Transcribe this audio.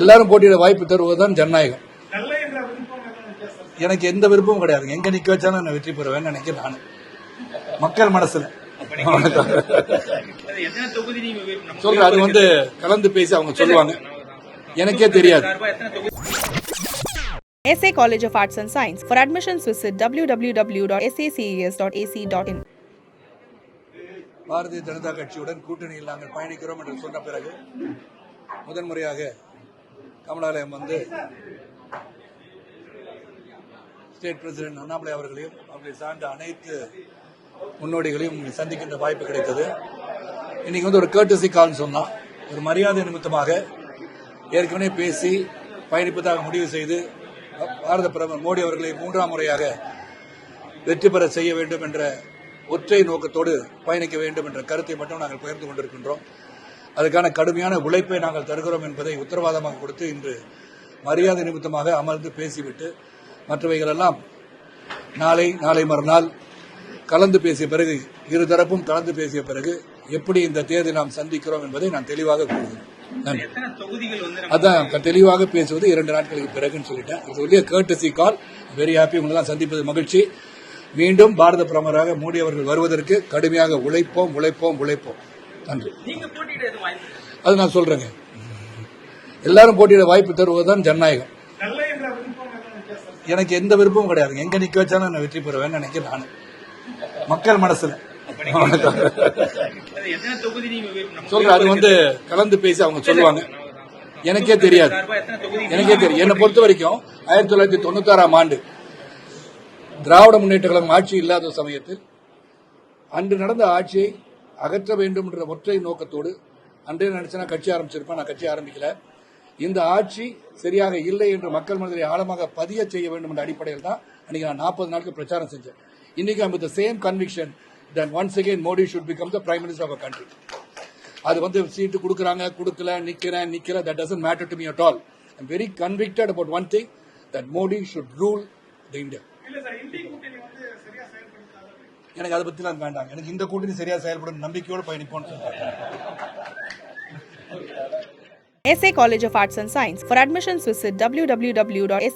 எல்லாரும் போட்டியிட வாய்ப்பு தருவதுதான் ஜனநாயகம். எனக்கு எந்த விருப்பமும் கிடையாது. எங்க நிக்க வச்சாலும் நான் வெற்றி பெறுவேன்னு நினைக்கிறேன் நான். மக்கள் மனசுல. சொல்றேன் அது வந்து கலந்து பேசி அவங்க சொல்லுவாங்க. எனக்கே தெரியாது. SA College of Arts and Science. For admissions, visit www.saces.ac.in. Bharatiya Janata கட்சியுடன் கூட்டணியில் நாங்கள் பயணிக்கிறோம் என்று சொன்ன பிறகு முதன்முறையாக கமலாலயம் வந்து ஸ்டேட் பிரசிடென்ட் அண்ணாமலை அவர்களையும் அவர்களை சார்ந்த அனைத்து முன்னோடிகளையும் சந்திக்கின்ற வாய்ப்பு கிடைத்தது. இன்னைக்கு வந்து ஒரு கேட்டசி கால்னு சொன்னா ஒரு மரியாதை நிமித்தமாக ஏற்கனவே பேசி பயணிப்பதாக முடிவு செய்து பாரத பிரதமர் மோடி அவர்களை மூன்றாம் முறையாக வெற்றி பெற செய்ய வேண்டும் என்ற ஒற்றை நோக்கத்தோடு பயணிக்க வேண்டும் என்ற கருத்தை மட்டும் நாங்கள் பகிர்ந்து கொண்டிருக்கின்றோம். அதுக்கான கடுமையான உழைப்பை நாங்கள் தருகிறோம் என்பதை உத்தரவாதமாக கொடுத்து இன்று மரியாதை நிமித்தமாக அமர்ந்து பேசிவிட்டு மற்றவைகள் எல்லாம் நாளை நாளை மறுநாள் கலந்து பேசிய பிறகு இருதரப்பும் கலந்து பேசிய பிறகு எப்படி இந்த தேர்தலை நாம் சந்திக்கிறோம் என்பதை நான் தெளிவாக கூறுகிறேன். அதான் தெளிவாக பேசுவது இரண்டு நாட்களுக்கு பிறகுன்னு சொல்லிட்டேன். இது ஒன்றிய கேட்டசி கால் வெரி ஹாப்பி உங்களெல்லாம் சந்திப்பது மகிழ்ச்சி. மீண்டும் பாரத பிரதமராக மோடி அவர்கள் வருவதற்கு கடுமையாக உழைப்போம் உழைப்போம் உழைப்போம். நன்றி? அது நான் சொல்றேங்க. எல்லாரும் போட்டியிட வாய்ப்பு தருவதுதான் ஜனநாயகம். எனக்கு எந்த விருப்பமும் கிடையாது எங்க நிக்க வச்சாலும் நான் வெற்றி பெறுவேன்னு நினைக்கிறேன் நான். மக்கள் மனசுல. சொல்றேன் அது வந்து கலந்து பேசி அவங்க சொல்லுவாங்க. எனக்கே தெரியாது. எனக்கே தெரியும் என்னை பொறுத்த வரைக்கும் ஆயிரத்தி தொள்ளாயிரத்தி தொண்ணூத்தாறாம் ஆண்டு திராவிட முன்னேற்ற கழகம் ஆட்சி இல்லாத சமயத்தில் அன்று நடந்த ஆட்சியை அகற்ற வேண்டும் என்ற ஒற்றை நோக்கத்தோடு அன்றே நினைச்சா கட்சி ஆரம்பிச்சிருப்பேன். நான் கட்சி ஆரம்பிக்கல. இந்த ஆட்சி சரியாக இல்லை என்று மக்கள் மனதில் ஆழமாக பதிய செய்ய வேண்டும் என்ற அடிப்படையில் தான் அன்னைக்கு நான் நாற்பது நாட்கள் பிரச்சாரம் செஞ்சேன். இன்னைக்கு I'm the same conviction then once again Modi should become the prime minister of a country அது வந்து சீட்டு கொடுக்குறாங்க கொடுக்கல நிக்கிறேன் நிக்கல that doesn't matter to me at all I'm very convicted about one thing that Modi should rule the India இல்ல sir INDI கூட்டணி வந்து சரியா செயல்படுத்தாத எனக்கு அதை பத்திலாம் வேண்டாம் எனக்கு இந்த கூட்டணி சரியா செயல்படும் நம்பிக்கையோடு பயணிப்போம்னு சொல்றேன் SA College of Arts and Science. For admissions, visit www.saces.ac.in.